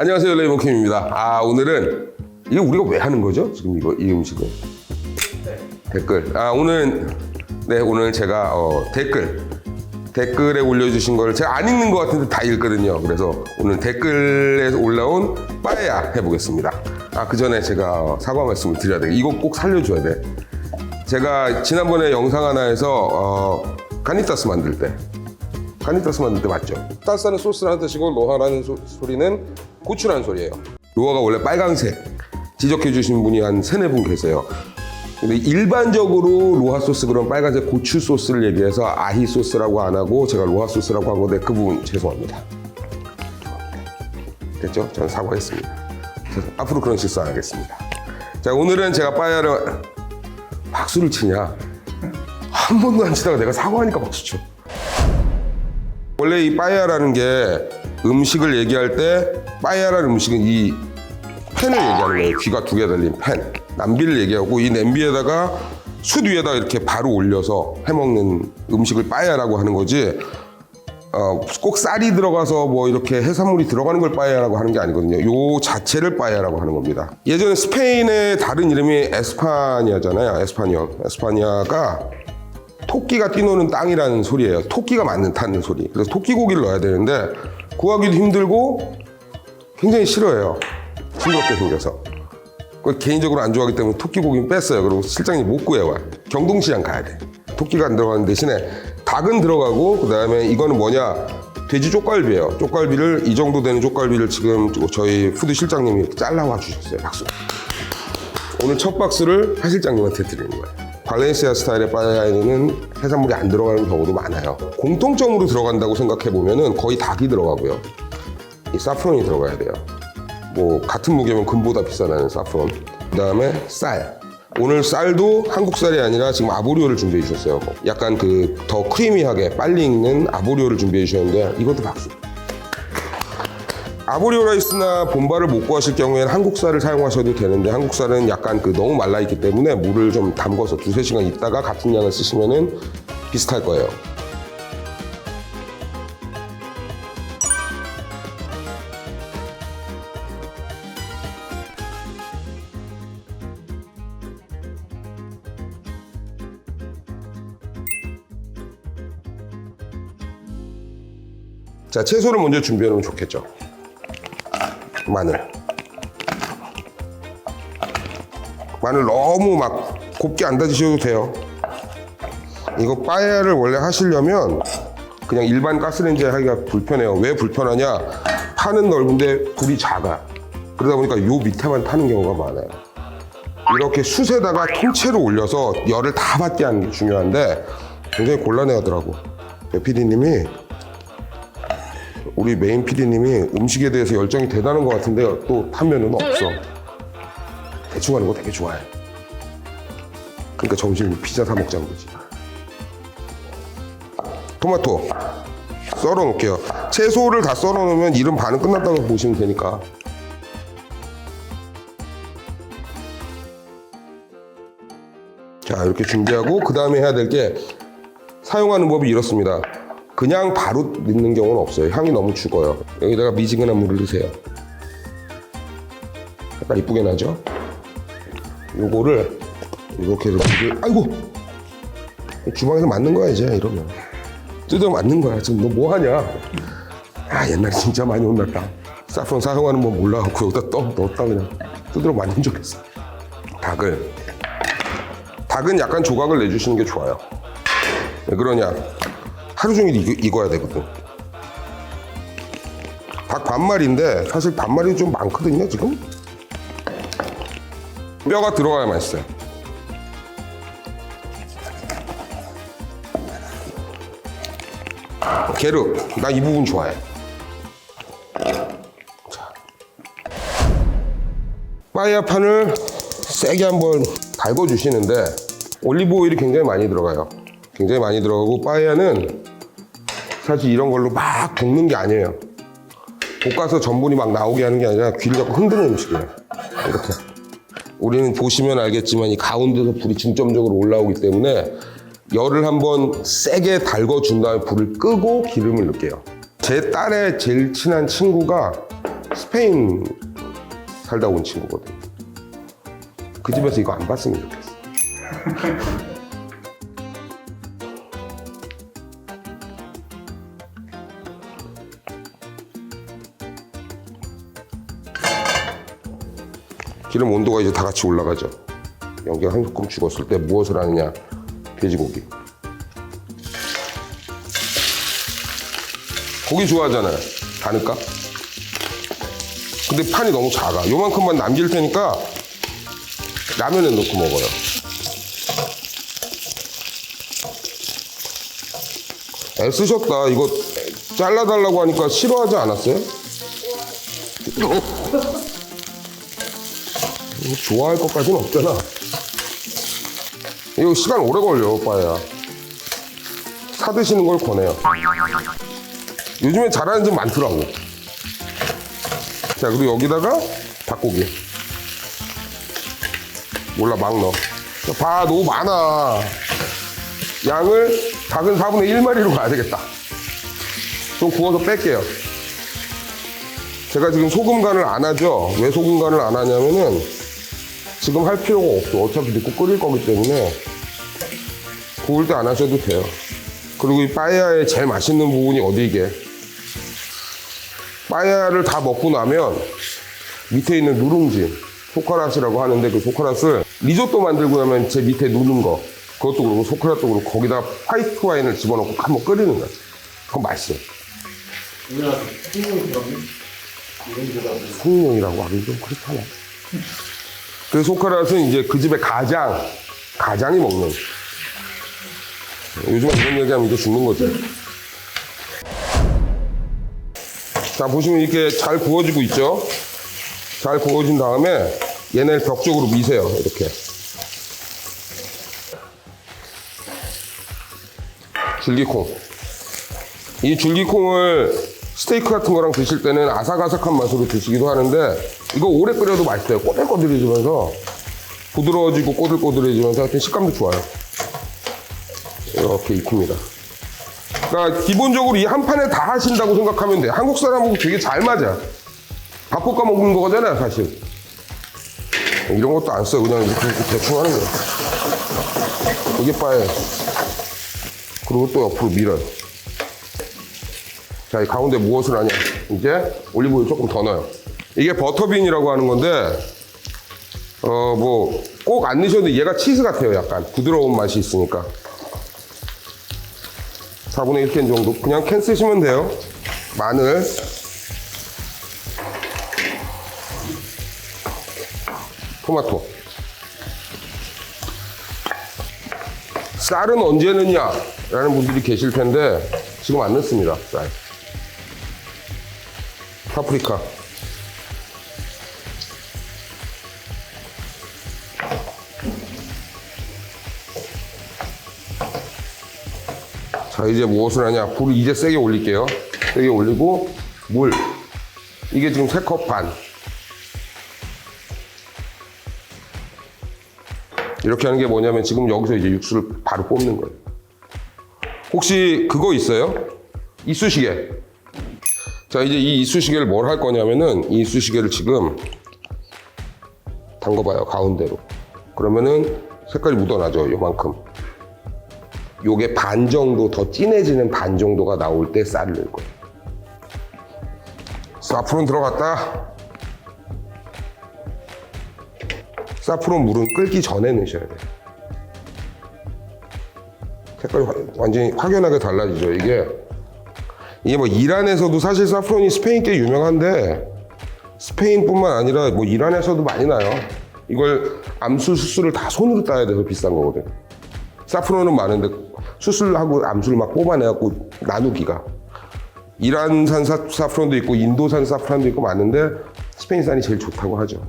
안녕하세요 레이버킴입니다. 아 오늘은 이거 우리가 왜 하는 거죠? 지금 이거 이 음식을 댓글. 아 오늘 네 오늘 제가 어, 댓글 댓글에 올려주신 걸 제가 안 읽는 것 같은데 다 읽거든요. 그래서 오늘 댓글에 올라온 빠에야 해보겠습니다. 아그 전에 제가 어, 사과 말씀을 드려야 돼. 이거 꼭 살려줘야 돼. 제가 지난번에 영상 하나에서 어, 카니타스 만들 때 카니타스 만들 때 맞죠? 타스는 소스라는 뜻이고 로하라는 소, 소리는 고추라는 소리예요. 로하가 원래 빨강색 지적해 주신 분이 한 세네 분 계세요. 근데 일반적으로 로하 소스 그런 빨간색 고추 소스를 얘기해서 아히 소스라고 안 하고 제가 로하 소스라고 한 건데 그 부분 죄송합니다. 됐죠? 저는 사과했습니다. 앞으로 그런 실수 안 하겠습니다. 자 오늘은 제가 빠야를 박수를 치냐? 한 번도 안 치다가 내가 사과하니까 박수 쳐. 원래 이 빠야라는 게 음식을 얘기할 때 빠야라는 음식은 이 팬을 얘기하는 거예요. 귀가 두 개 달린 팬. 남비를 얘기하고 이 냄비에다가 숯 위에다 이렇게 바로 올려서 해먹는 음식을 빠야라고 하는 거지. 어, 꼭 쌀이 들어가서 뭐 이렇게 해산물이 들어가는 걸 빠야라고 하는 게 아니거든요. 요 자체를 빠야라고 하는 겁니다. 예전에 스페인의 다른 이름이 에스파니아잖아요. 에스파니아. 에스파니아가 토끼가 뛰노는 땅이라는 소리예요. 토끼가 맞는다는 소리. 그래서 토끼 고기를 넣어야 되는데 구하기도 힘들고 굉장히 싫어해요. 싱겁게 생겨서. 개인적으로 안 좋아하기 때문에 토끼 고기는 뺐어요. 그리고 실장님 못 구해와. 경동시장 가야 돼. 토끼가 안 들어가는 대신에 닭은 들어가고 그 다음에 이거는 뭐냐? 돼지 쪽갈비예요. 쪽갈비를 이 정도 되는 쪽갈비를 지금 저희 푸드 실장님이 잘라와 주셨어요. 박수. 오늘 첫 박스를 하 실장님한테 드리는 거예요. 발렌시아 스타일의 빠에야에는 해산물이 안 들어가는 경우도 많아요. 공통점으로 들어간다고 생각해 보면은 거의 닭이 들어가고요. 이 사프론이 들어가야 돼요. 뭐 같은 무게면 금보다 비싸다는 사프론. 그다음에 쌀. 오늘 쌀도 한국 쌀이 아니라 지금 아보리오를 준비해 주셨어요. 약간 그 더 크리미하게 빨리 익는 아보리오를 준비해 주셨는데 이것도 박수. 아보리오 라이스나 본바를 못 구하실 경우에는 한국쌀을 사용하셔도 되는데 한국쌀은 약간 그 너무 말라 있기 때문에 물을 좀 담궈서 두세 시간 있다가 같은 양을 쓰시면은 비슷할 거예요. 자, 채소를 먼저 준비해 놓으면 좋겠죠. 마늘. 마늘 너무 막 곱게 안 다지셔도 돼요. 이거 빠에야를 원래 하시려면 그냥 일반 가스레인지에 하기가 불편해요. 왜 불편하냐? 판은 넓은데 불이 작아. 그러다 보니까 요 밑에만 타는 경우가 많아요. 이렇게 숯에다가 통째로 올려서 열을 다 받게 하는 게 중요한데 굉장히 곤란해 하더라고. PD님이 우리 메인 PD님이 음식에 대해서 열정이 대단한 것 같은데 또 탄면은 없어. 대충 하는 거 되게 좋아해. 그러니까 점심 피자 사 먹자는 거지. 토마토 썰어 놓을게요. 채소를 다 썰어 놓으면 일은 반은 끝났다고 보시면 되니까. 자 이렇게 준비하고 그 다음에 해야 될 게 사용하는 법이 이렇습니다. 그냥 바로 넣는 경우는 없어요. 향이 너무 죽어요. 여기다가 미지근한 물을 넣으세요. 약간 이쁘게 나죠? 요거를 이렇게 해서 물을 아이고! 주방에서 맞는 거야 이제 이러면. 뜯어 맞는 거야. 지금 너 뭐 하냐? 아 옛날에 진짜 많이 혼났다. 사프론 사용하는 법 몰라갖고 여기다 떠 넣었다 그냥 뜯어 맞는 줄 알았어. 닭을. 닭은 약간 조각을 내주시는 게 좋아요. 왜 그러냐 하루 종일 익, 익어야 되거든. 닭 반마리인데 사실 반마리 좀 많거든요 지금? 뼈가 들어가야 맛있어요. 게르 나이 부분 좋아해. 자. 빠이야판을 세게 한번 달궈 주시는데 올리브 오일이 굉장히 많이 들어가요. 굉장히 많이 들어가고 빠이야는 사실 이런 걸로 막 볶는 게 아니에요 볶아서 전분이 막 나오게 하는 게 아니라 귀를 잡고 흔드는 음식이에요 이렇게 우리는 보시면 알겠지만 이 가운데서 불이 중점적으로 올라오기 때문에 열을 한번 세게 달궈준 다음에 불을 끄고 기름을 넣을게요. 제 딸의 제일 친한 친구가 스페인 살다 온 친구거든. 그 집에서 이거 안 봤으면 좋겠어. 기름 온도가 이제 다 같이 올라가죠. 연기가 한 소끔 죽었을 때 무엇을 하느냐? 돼지고기. 고기 좋아하잖아요. 다을까 근데 판이 너무 작아. 요만큼만 남길 테니까 라면에 넣고 먹어요. 애쓰셨다. 이거 잘라달라고 하니까 싫어하지 않았어요? 이거 좋아할 것까지는 없잖아. 이거 시간 오래 걸려, 오빠야. 사 드시는 걸 권해요. 요즘에 잘하는 집 많더라고. 자, 그리고 여기다가 닭고기. 몰라, 막 넣어. 자, 봐, 너무 많아. 양을 작은 4분의 1마리로 가야 되겠다. 좀 구워서 뺄게요. 제가 지금 소금 간을 안 하죠. 왜 소금 간을 안 하냐면은 지금 할 필요가 없어. 어차피 넣고 끓일 거기 때문에 구울 때 안 하셔도 돼요. 그리고 이 빠에야의 제일 맛있는 부분이 어디 이게? 빠에야를 다 먹고 나면 밑에 있는 누룽지, 소카라스라고 하는데 그 소카라스를 리조또 만들고 나면 제 밑에 누는 거 그것도 그렇고 소카라스도 그렇고 거기다 화이트 와인을 집어넣고 한번 끓이는 거야. 그건 맛있어요. 우리나라 성룡이라고 하긴 좀 그렇잖아. 그 소카라스는 이제 그 집의 가장, 가장이 먹는. 요즘에 이런 얘기하면 이거 죽는 거지. 자, 보시면 이렇게 잘 구워지고 있죠? 잘 구워진 다음에 얘네를 벽 쪽으로 미세요, 이렇게. 줄기콩. 이 줄기콩을 스테이크 같은 거랑 드실 때는 아삭아삭한 맛으로 드시기도 하는데 이거 오래 끓여도 맛있어요. 꼬들꼬들해지면서 부드러워지고 꼬들꼬들해지면서 하여튼 식감도 좋아요. 이렇게 익힙니다. 그러니까 기본적으로 이 한 판에 다 하신다고 생각하면 돼. 한국 사람하고 되게 잘 맞아. 밥 볶아 먹는 거잖아요, 사실. 이런 것도 안 써. 그냥 이렇게 대충 하는 거야. 이게 빠에. 그리고 또 옆으로 밀어요. 자, 이 가운데 무엇을 하냐? 이제 올리브오일 조금 더 넣어요. 이게 버터빈이라고 하는 건데, 어, 뭐, 꼭 안 넣으셔도 얘가 치즈 같아요, 약간. 부드러운 맛이 있으니까. 4분의 1캔 정도. 그냥 캔 쓰시면 돼요. 마늘. 토마토. 쌀은 언제 넣냐? 라는 분들이 계실 텐데, 지금 안 넣습니다, 쌀. 파프리카. 자, 이제 무엇을 하냐? 불을 이제 세게 올릴게요. 세게 올리고, 물. 이게 지금 3컵 반. 이렇게 하는 게 뭐냐면 지금 여기서 이제 육수를 바로 뽑는 거예요. 혹시 그거 있어요? 이쑤시개. 자, 이제 이 이쑤시개를 뭘 할 거냐면은 이 이쑤시개를 지금 담궈봐요, 가운데로. 그러면은 색깔이 묻어나죠, 요만큼. 요게 반 정도 더 진해지는 반 정도가 나올 때 쌀을 넣을 거예요. 사프론 들어갔다. 사프론 물은 끓기 전에 넣으셔야 돼요. 색깔이 화- 완전히 확연하게 달라지죠, 이게. 이게 뭐 이란에서도 사실 사프론이 스페인 꽤 유명한데 스페인뿐만 아니라 뭐 이란에서도 많이 나요. 이걸 암술 수술을 다 손으로 따야 돼서 비싼 거거든. 사프론은 많은데 수술하고 암술 막 뽑아내갖고 나누기가 이란산 사, 사프론도 있고 인도산 사프론도 있고 많은데 스페인산이 제일 좋다고 하죠.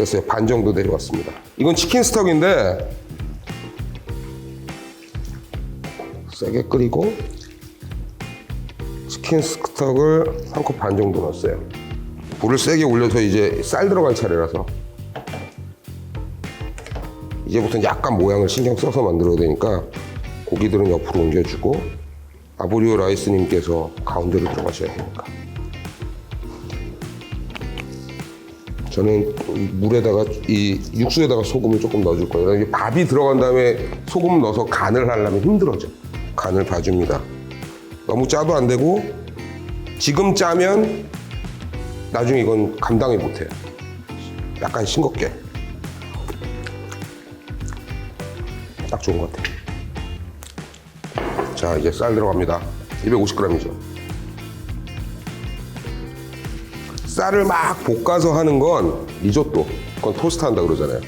됐어요. 반 정도 내려왔습니다. 이건 치킨 스톡인데 세게 끓이고 치킨 스톡을 한 컵 반 정도 넣었어요. 불을 세게 올려서 이제 쌀 들어갈 차례라서 이제부터는 약간 모양을 신경 써서 만들어야 되니까 고기들은 옆으로 옮겨주고 아브리오 라이스님께서 가운데로 들어가셔야 되니까. 저는 이 물에다가 이 육수에다가 소금을 조금 넣어줄 거예요. 밥이 들어간 다음에 소금 넣어서 간을 하려면 힘들어져. 간을 봐줍니다. 너무 짜도 안 되고 지금 짜면 나중에 이건 감당을 못해요. 약간 싱겁게. 딱 좋은 것 같아요. 자, 이제 쌀 들어갑니다. 250g이죠. 쌀을 막 볶아서 하는 건 리조또. 그건 토스트 한다 그러잖아요.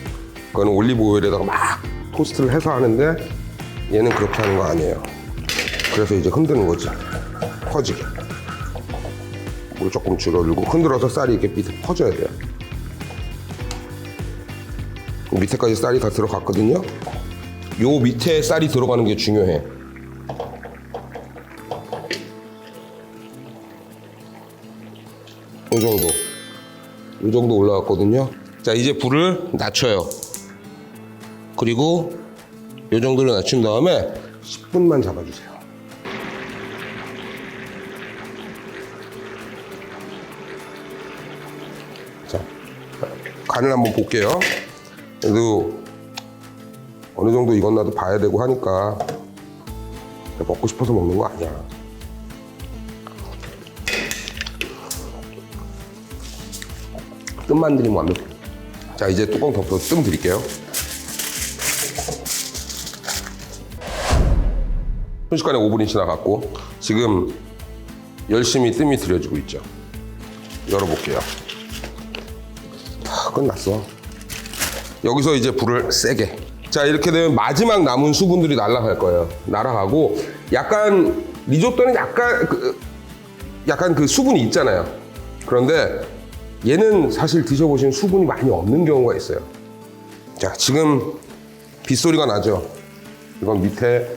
그건 올리브 오일에다가 막 토스트를 해서 하는데 얘는 그렇게 하는 거 아니에요. 그래서 이제 흔드는 거지. 퍼지게. 물 조금 줄여주고 흔들어서 쌀이 이렇게 밑에 퍼져야 돼요. 밑에까지 쌀이 다 들어갔거든요. 요 밑에 쌀이 들어가는 게 중요해. 이 정도. 이 정도 올라갔거든요. 자, 이제 불을 낮춰요. 그리고 이 정도로 낮춘 다음에 10분만 잡아주세요. 자, 간을 한번 볼게요. 그래도 어느 정도 익었나도 봐야 되고 하니까 먹고 싶어서 먹는 거 아니야. 뜸만 들이면 완벽해. 자, 이제 뚜껑 덮어서 뜸 드릴게요. 순식간에 5분이 지나갔고 지금 열심히 뜸이 들여지고 있죠. 열어볼게요. 다 끝났어. 여기서 이제 불을 세게. 자, 이렇게 되면 마지막 남은 수분들이 날아갈 거예요. 날아가고 약간 리조또는 약간 그, 약간 그 수분이 있잖아요. 그런데 얘는 사실 드셔보시면 수분이 많이 없는 경우가 있어요. 자, 지금 빗소리가 나죠. 이건 밑에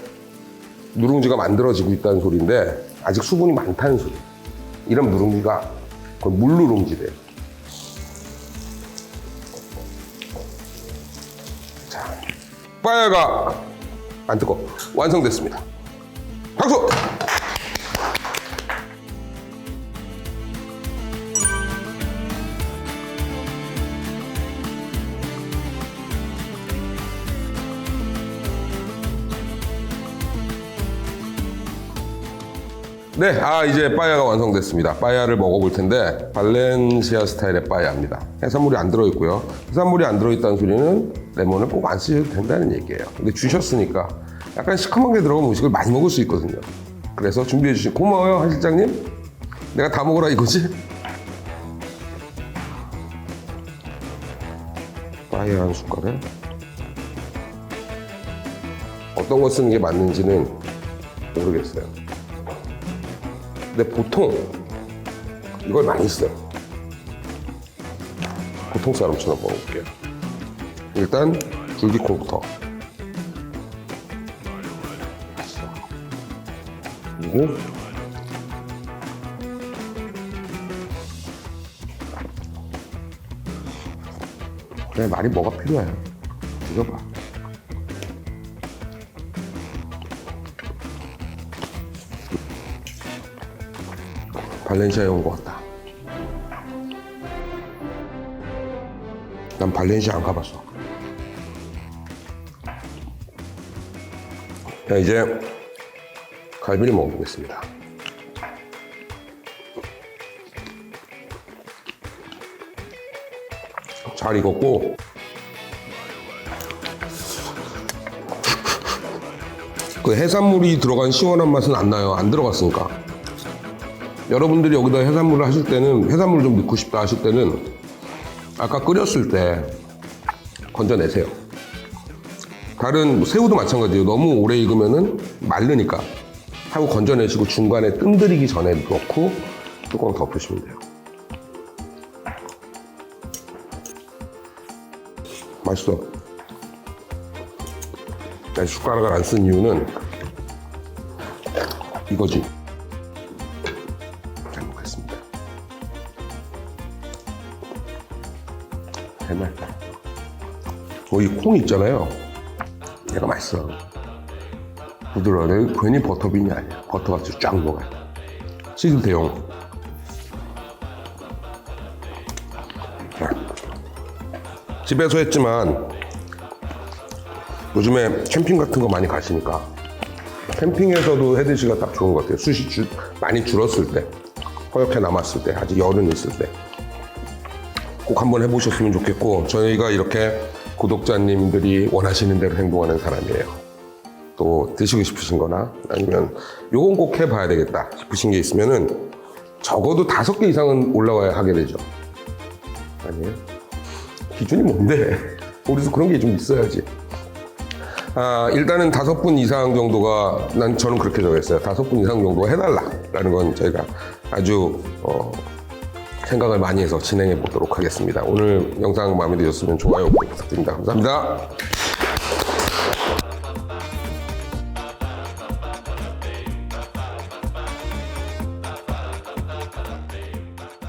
누룽지가 만들어지고 있다는 소리인데 아직 수분이 많다는 소리. 이런 누룽지가 그건 물 누룽지래요. 자, 빠야가 안 뜨거 완성됐습니다. 박수! 네, 아 이제 빠야가 완성됐습니다. 빠야를 먹어볼 텐데 발렌시아 스타일의 빠야입니다. 해산물이 안 들어있고요. 해산물이 안 들어있다는 소리는 레몬을 꼭 안 쓰셔도 된다는 얘기예요. 근데 주셨으니까 약간 시커먼 게 들어간 음식을 많이 먹을 수 있거든요. 그래서 준비해 주신 고마워요, 한 실장님. 내가 다 먹으라 이거지? 빠야 한 숟갈에 어떤 거 쓰는 게 맞는지는 모르겠어요. 근데 보통 이걸 많이 써요. 보통 사람처럼 먹어볼게요. 일단 줄기콩부터. 그리고 그래 말이 뭐가 필요해. 드 발렌시아에 온 것 같다. 난 발렌시아 안 가봤어. 자, 이제 갈비를 먹어보겠습니다. 잘 익었고, 그 해산물이 들어간 시원한 맛은 안 나요. 안 들어갔으니까. 여러분들이 여기다 해산물을 하실 때는 해산물 좀 넣고 싶다 하실 때는 아까 끓였을 때 건져내세요. 다른 뭐 새우도 마찬가지예요. 너무 오래 익으면은 마르니까 하고 건져내시고 중간에 뜸 들이기 전에 넣고 뚜껑 덮으시면 돼요. 맛있어. 내 숟가락을 안 쓴 이유는 이거지. 정말. 뭐이콩 있잖아요. 얘가 맛있어. 부드러워요. 괜히 버터빈이 아니야. 버터가 쫙 녹아요. 치즈 대용. 자, 집에서 했지만 요즘에 캠핑 같은 거 많이 가시니까 캠핑에서도 해드시기가 딱 좋은 것 같아요. 숯이 줄- 많이 줄었을 때, 허옇게 남았을 때, 아직 열은 있을 때. 꼭 한번 해보셨으면 좋겠고, 저희가 이렇게 구독자님들이 원하시는 대로 행동하는 사람이에요. 또 드시고 싶으신 거나 아니면 요건 꼭 해봐야 되겠다 싶으신 게 있으면은 적어도 다섯 개 이상은 올라와야 하게 되죠. 아니에요? 기준이 뭔데? 우리도 그런 게 좀 있어야지. 아, 일단은 다섯 분 이상 정도가, 난 저는 그렇게 정했어요. 다섯 분 이상 정도 해달라라는 건 저희가 아주, 어, 생각을 많이 해서 진행해 보도록 하겠습니다. 오늘 영상 마음에 드셨으면 좋아요 부탁드립니다. 감사합니다.